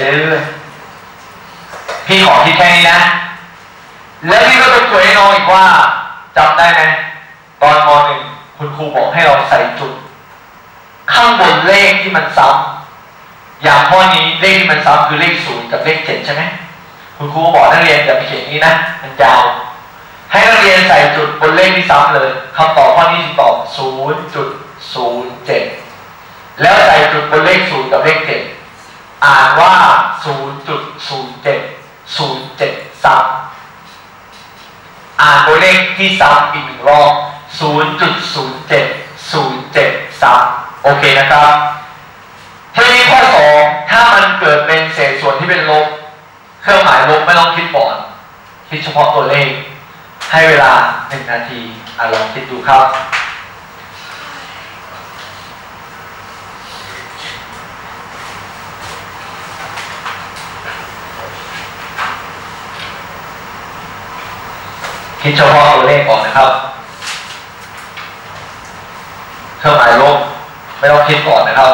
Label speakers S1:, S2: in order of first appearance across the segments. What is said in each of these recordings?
S1: เรื่อยๆพี่ขอคิดแค่นี้นะ แล้วพี่ก็ต้องตัวให้น้องอีกว่าจำได้ไหมตอนมหนึ่งคุณครูบอกให้เราใส่จุด ข้างบนเลขที่มันซ้ำอย่างข้อนี้เลขที่มันซ้ำคือเลขศูนย์กับเลขเจ็ดใช่ไหมคุณครูบอกนักเรียนอย่าไปเขียนนี้นะมันยาว ให้นักเรียนใส่จุดบนเลขที่ซ้ำเลยคำตอบข้อนี้จะตอบศูนย์จุดศูนย์เจ็ดแล้วใส่จุดบนเลขศูนย์กับเลขเจ็ด อ่านว่าศูนย์จุดศูนย์เจ็ดศูนย์เจ็ดซ้ำอ่านตัวเลขที่ซ้ำอีกหนึ่งรอบศูนย์จุดศูนย์เจ็ดศูนย์เจ็ดซ้ำโอเคนะครับทีนี้ข้อสองถ้ามันเกิดเป็นเศษส่วนที่เป็นลบ เครื่องหมายลบไม่ต้องคิดก่อน คิดเฉพาะตัวเลข ให้เวลาหนึ่งนาทีอะลองคิดดูครับ คิดเฉพาะตัวเลขก่อนนะครับ เครื่องหมายลบไม่ต้องคิดก่อนนะครับ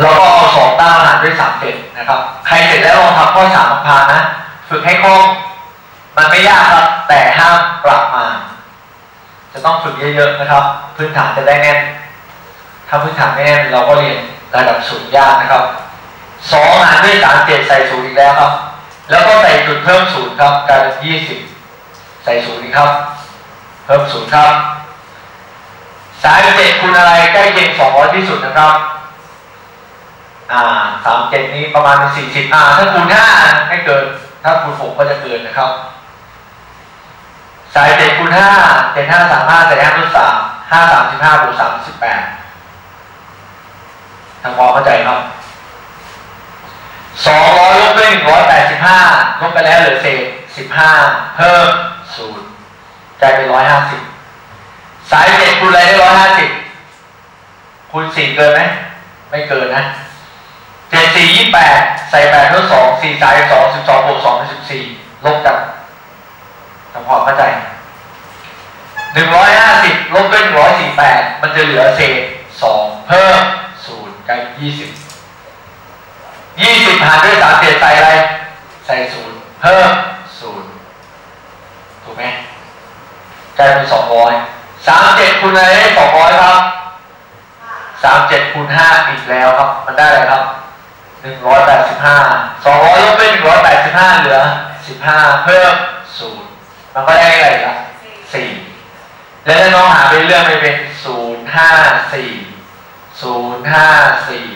S1: เราก็เอาสองตั้งรหัส ด้วยสามเจ็ดนะครับ ใครเสร็จแล้วลองทำข้อสามพานนะ ฝึกให้คล่องมันไม่ยากครับ แต่ห้ามปรับมา จะต้องฝึกเยอะๆนะครับ พื้นฐานจะได้แน่น ถ้าพื้นฐานไม่แน่นเราก็เรียนระดับสูงยากนะครับสองหารด้วยสามเจ็ดใส่ศูนย์อีกแล้วครับ แล้วก็ใส่จุดเพิ่มศูนย์ครับกลายเป็นยี่สิบใส่ศูนย์อีกครับ เพิ่มศูนย์ครับสายเจ็ดคูณอะไรใกล้เคียงสองร้อยที่สุดนะครับ อ่าสามเจ็ดนี้ประมาณสี่สิบอ่าถ้าคูณห้าไม่เกิน ถ้าคูณหกก็จะเกินนะครับ สายเจ็ดคูณห้าเจ็ดห้าสามห้าใส่ห้าลดสามห้าสามสิบห้าบวกสามสิบแปดทางพอเข้าใจครับสองร้อยลบด้วยหนึ่งร้อยแปดสิบห้าลบไปแล้วเหลือเศษสิบห้าเพิ่มศูนย์กลายเป็นร้อยห้าสิบสายเจ็ดคูณอะไรได้ร้อยห้าสิบคูณสี่เกินไหมไม่เกินนะ เจ็ดสี่ยี่แปดใส่แปดลบสองสี่สายสองสิบสองบวกสองเป็นสิบสี่ลบกันทำความเข้าใจหนึ่งร้อยห้าสิบลบด้วยหนึ่งร้อยสี่แปดมันจะเหลือเศษสองเพิ่มศูนย์กลายยี่สิบยี่สิบหารด้วยสามเจ็ดใส่อะไร ใส่ศูนย์เพิ่มศูนย์ถูกไหมกลายเป็นสองร้อยสามเจ็ดคูณอะไรได้สองร้อยครับสามเจ็ดคูณห้าอีกแล้วครับ มันได้อะไรครับ หนึ่งร้อยแปดสิบห้าสองร้อยลบไปหนึ่งร้อยแปดสิบห้าเหลือสิบห้าเพิ่มศูนย์มันก็ได้อะไรครับสี่แล้วถ้าน้องหาไปเรื่องไปเป็นศูนย์ห้าสี่ศูนย์ห้าสี่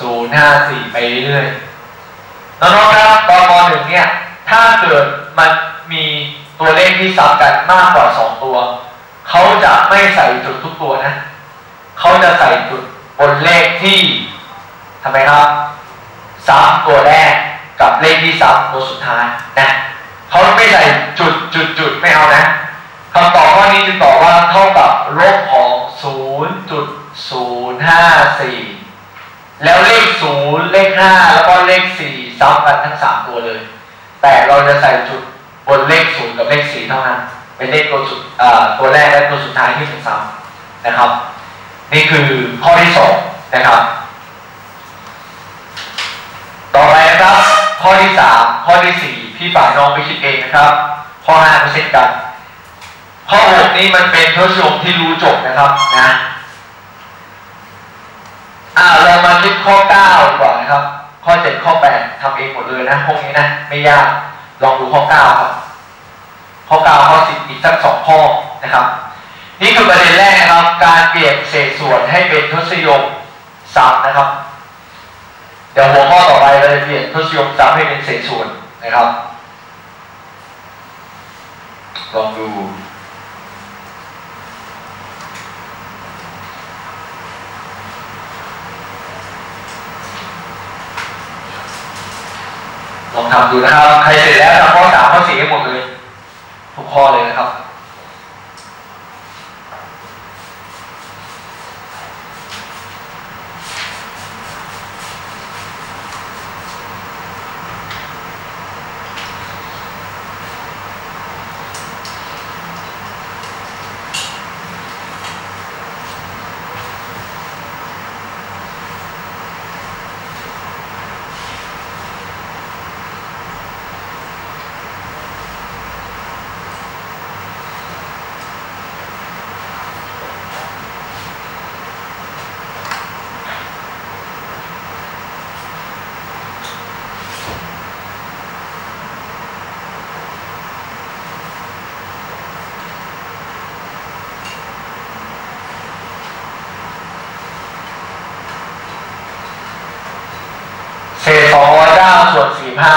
S1: ศูนย์ห้าสี่ไปเรื่อยๆน้องๆครับตอนมหนึ่งเนี่ย ถ้าเกิดมันมีตัวเลขที่ซ้ำกันมากกว่าสองตัว เขาจะไม่ใส่จุดทุกตัวนะ เขาจะใส่จุดบนเลขที่ทำไมครับ ซ้ำตัวแรกกับเลขที่ซ้ำตัวสุดท้ายนะเขาไม่ใส่จุดจุดจุดไม่เอานะคำตอบข้อนี้จะตอบว่าเท่ากับลบของ 0.054 แล้วเลข 0 เลข 5 แล้วก็เลข 4 ซ้ำกันทั้ง 3 ตัวเลย แต่เราจะใส่จุดบนเลข 0 กับเลข 4 เท่านั้น เป็นเลขตัวสุดตัวแรกและตัวสุดท้ายที่เป็นซ้ำนะครับ นี่คือข้อที่สองนะครับ ต่อไปนะครับข้อที่สามข้อที่สี่พี่ฝ่ายน้องไปคิดเองนะครับ ข้อห้าก็เช่นกัน ข้อหกนี้มันเป็นทศนิยมที่รู้จบนะครับนะอ่าเรามาคิดข้อเก้าดีกว่านะครับ ข้อเจ็ดข้อแปดทำเองหมดเลยนะพวกนี้นะไม่ยากลองดูข้อเก้าครับข้อเก้าข้อสิบอีกสักสองข้อนะครับ นี่คือประเด็นแรกนะครับ การเปลี่ยนเศษส่วนให้เป็นทศนิยมซ้ำนะครับ เดี๋ยวหัวข้อต่อไปเราจะเปลี่ยนทศนิยมซ้ำให้เป็นเศษส่วนนะครับ ลองดูลองทำดูนะครับ ใครเสร็จแล้วทำข้อสามข้อสี่ให้หมดเลย ทุกข้อเลยนะครับ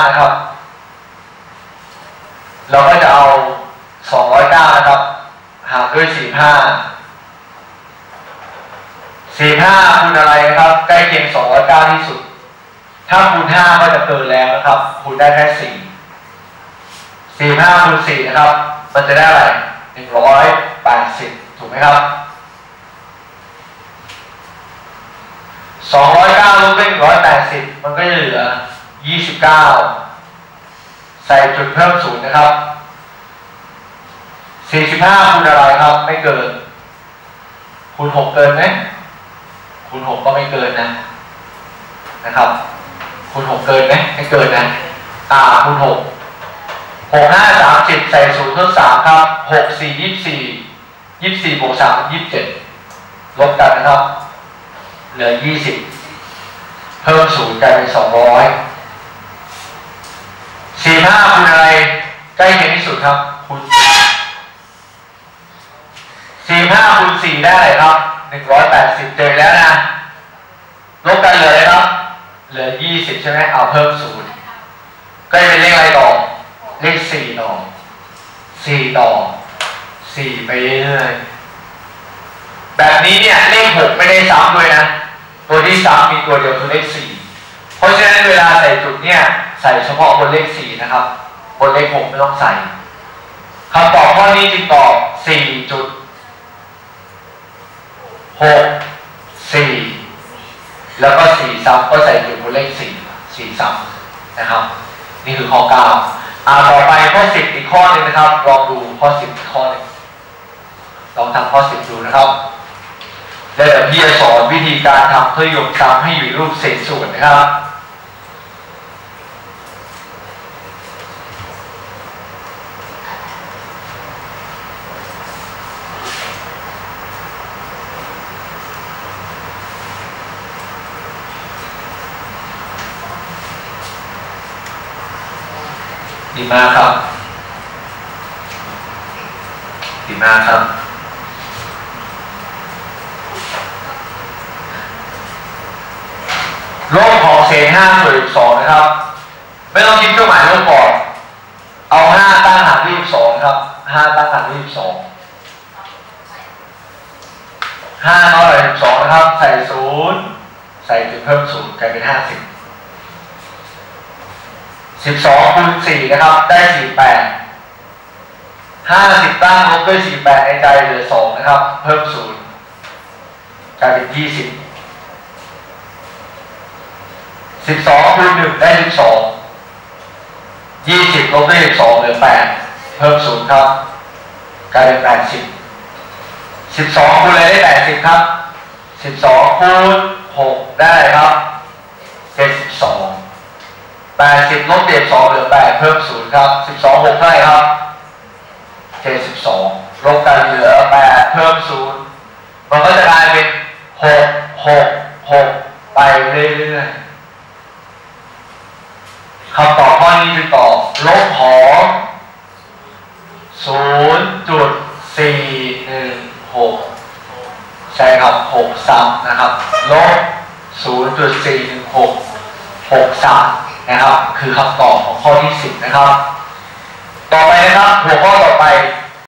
S1: นะครับ เราก็จะเอาสองร้อยเก้านะครับ หารด้วยสี่ห้าสี่ห้าคูณอะไรนะครับ ใกล้เคียงสองร้อยเก้าที่สุด ถ้าคูณห้าก็จะเกินแล้วนะครับคูณได้แค่สี่สี่ห้าคูณสี่นะครับ มันจะได้อะไรหนึ่งร้อยแปดสิบถูกไหมครับสองร้อยเก้าลบด้วยหนึ่งร้อยแปดสิบมันก็จะเหลือ ยี่สิบเก้าใส่จุดเพิ่มศูนย์นะครับสี่สิบห้าคูณอะไรครับ ไม่เกิน คูณหกเกินไหมคูณหกก็ไม่เกินนะ นะครับ คูณหกเกินไหมไม่เกินนะ อ่าคูณหกหกห้าสามสิบใส่ศูนย์เพิ่มสามครับหกสี่ยี่สี่ยี่สี่บวกสามยี่สิบเจ็ดลบกันนะครับ เหลือยี่สิบเพิ่มศูนย์กลายเป็นสองร้อย สี่ห้าคูณอะไรใกล้เคียงที่สุดครับคูณสี่ห้าคูณสี่ได้เลยครับหนึ่งร้อยแปดสิบเจอแล้วนะลบกันเหลืออะไรครับ เหลือยี่สิบใช่ไหมเอาเพิ่มศูนย์ก็จะเป็นเลขอะไรต่อเลขสี่ต่อสี่ต่อสี่ไปเรื่อยแบบนี้เนี่ยเลขหกไม่ได้ซ้ำด้วยนะตัวที่ซ้ำมีตัวเดียวคือเลขสี่เพราะฉะนั้นเวลาใส่จุดเนี่ย ใส่เฉพาะบนเลขสี่นะครับ บนเลขหกไม่ต้องใส่คำตอบข้อนี้จึงตอบสี่จุดหกสี่แล้วก็สี่ซ้ำก็ใส่จุดบนเลขสี่สี่ซ้ำนะครับ นี่คือข้อเก้าอ่าต่อไปข้อสิบอีกข้อหนึงนะครับ ลองดูข้อสิบอีกข้อหนึงลองทำข้อสิบดูนะครับแล้วเดี๋ยวพี่จะสอนวิธีการทำเพื่อยกซ้ำให้อยู่รูปเศษส่วนนะครับ ดีมากครับดีมากครับ ลบของเศษห้าส่วนอีกสองนะครับ ไม่ต้องคิดเครื่องหมายลบก่อนเอาห้าตั้งหารที่สองครับห้าตั้งหารที่สองห้าน้อยกว่าสิบสองนะครับ ใส่ศูนย์ใส่จุดเพิ่มศูนย์กลายเป็นห้าสิบ สิบสองคูณสี่นะครับ ได้สี่แปดห้าสิบตั้งลบด้วยสี่แปดในใจเหลือสองนะครับ เพิ่มศูนย์กลายเป็นยี่สิบสิบสองคูณหนึ่งได้สิบสองยี่สิบลบด้วยสิบสองเหลือแปดเพิ่มศูนย์ครับกลายเป็นแปดสิบสิบสองคูณอะไรได้แปดสิบครับสิบสองคูณหกได้ครับเจ็ดสิบสอง สิบลบเจ็ดสองเหลือแปดเพิ่มศูนย์ครับสิบสองหกไหร่ครับเจ็ดสิบสองลบกันเหลือแปดเพิ่มศูนย์มันก็จะกลายเป็นหกหกหกไปเรื่อยๆคำตอบข้อนี้คือตอบลบของศูนย์จุดสี่หนึ่งหกใช่ครับหกซ้ำนะครับลบศูนย์จุดสี่หนึ่งหกหกซ้ำ นะครับ คือคำตอบของข้อที่สิบนะครับ ต่อไปนะครับ หัวข้อต่อไป